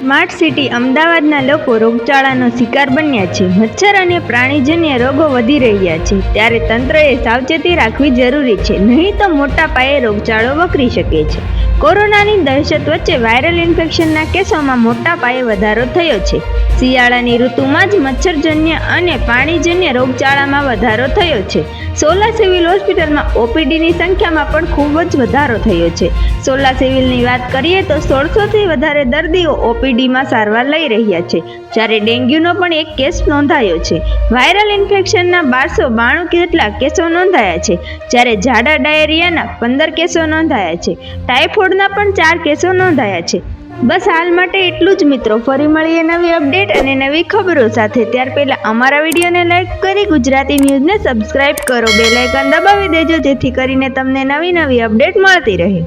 Smart city અમદાવાદના લોકો રોગચાળાનો શિકાર બન્યા છે. મચ્છર અને પ્રાણીજન્ય રોગો વધી રહ્યા છે. ત્યારે તંત્રએ સાવચેતી રાખવી જરૂરી છે. નહીં તો મોટા પાયે રોગચાળો વકરી શકે છે. કોરોનાની દહેશત વચ્ચે વાયરલ ઇન્ફેક્શનના કેસોમાં મોટા પાયે વધારો થયો છે. શિયાળાની ઋતુમાં જ મચ્છરજન્ય અને પાણીજન્ય રોગચાળામાં વધારો થયો છે. સોલા સિવિલ હોસ્પિટલમાં ઓપીડીની સંખ્યામાં પણ ખૂબ જ વધારો થયો છે. સોલા સિવિલની વાત કરીએ તો સોળસોથી વધારે દર્દીઓ ઓપીડીમાં સારવાર લઈ રહ્યા છે, જ્યારે ડેન્ગ્યુનો પણ એક કેસ નોંધાયો છે. વાયરલ ઇન્ફેક્શનના બારસો બાણું જેટલા કેસો નોંધાયા છે, જ્યારે ઝાડા ડાયેરિયાના પંદર કેસો નોંધાયા છે, ટાઇફોઇડના પણ ચાર કેસો નોંધાયા છે. બસ હાલ માટે એટલું જ મિત્રો, ફરી મળીએ નવી અપડેટ અને નવી ખબરો સાથે. ત્યાર પહેલાં અમારા વિડીયોને લાઇક કરી ગુજરાતી ન્યૂઝને સબસ્ક્રાઇબ કરો બેલાઇકન દબાવી દેજો, જેથી કરીને તમને નવી નવી અપડેટ મળતી રહે.